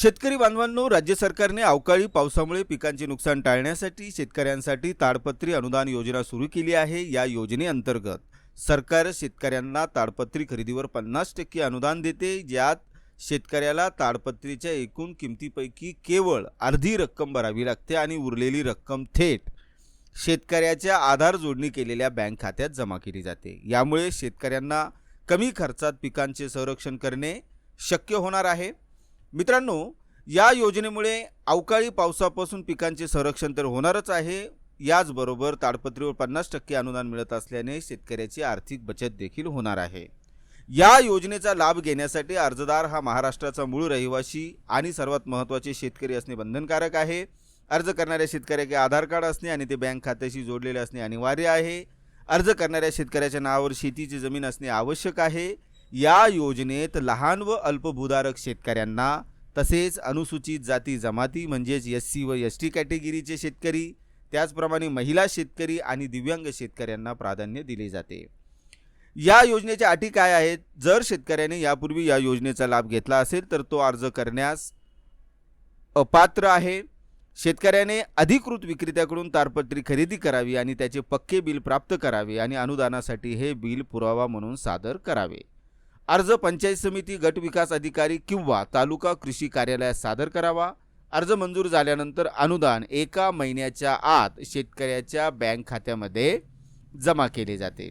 शेतकरी बांधवांनो राज्य सरकारने अवकाळी पावसामुळे पिकांचे नुकसान टाळण्यासाठी शेतकऱ्यांसाठी ताडपत्री अनुदान योजना सुरू केली आहे. या योजनेअंतर्गत सरकार शेतकऱ्यांना ताडपत्री खरेदीवर पन्नास टक्के अनुदान देते ज्यात शेतकऱ्याला ताडपत्रीच्या एकूण किमतीपैकी केवळ अर्धी रक्कम भरावी लागते आणि उरलेली रक्कम थेट शेतकऱ्याच्या आधार जोडणी केलेल्या बँक खात्यात जमा केली जाते. यामुळे शेतकऱ्यांना कमी खर्चात पिकांचे संरक्षण करणे शक्य होणार आहे. मित्रांनो या योजनेमुळे अवकाळी पावसापासून पिकांचे संरक्षण तर होणारच आहे. याचबरोबर ताडपत्रीवर पन्नास टक्के अनुदान मिळत असल्याने शेतकऱ्याची आर्थिक बचत देखील होणार आहे. या योजनेचा लाभ घेण्यासाठी अर्जदार हा महाराष्ट्राचा मूळ रहिवासी आणि सर्वात महत्त्वाचे शेतकरी असणे बंधनकारक आहे. अर्ज करणाऱ्या शेतकऱ्याचे आधार कार्ड असणे आणि ते बँक खात्याशी जोडलेले असणे अनिवार्य आहे. अर्ज करणाऱ्या शेतकऱ्याच्या नावावर शेतीची जमीन असणे आवश्यक आहे. या योजनेत लहान व अल्पभूधारक शेतकऱ्यांना तसेच अनुसूचित जाती जमाती म्हणजेच एस सी व एस टी कॅटेगरीचे शेतकरी त्याचप्रमाणे महिला शेतकरी आणि दिव्यांग शेतकऱ्यांना प्राधान्य दिले जाते. या योजनेच्या अटी काय आहेत? जर शेतकऱ्याने यापूर्वी या योजनेचा लाभ घेतला असेल तर तो अर्ज करण्यास अपात्र आहे. शेतकऱ्याने अधिकृत विक्रेत्याकडून तारपत्री खरेदी करावी आणि त्याचे पक्के बिल प्राप्त करावे आणि अनुदानासाठी हे बिल पुरावा म्हणून सादर करावे. अर्ज पंचायत समिती गट विकास अधिकारी किंवा तालुका कृषी कार्यालयात सादर करावा. अर्ज मंजूर झाल्यानंतर अनुदान एका महिन्याच्या आत शेतकऱ्याच्या बँक खात्यामध्ये जमा केले जाते.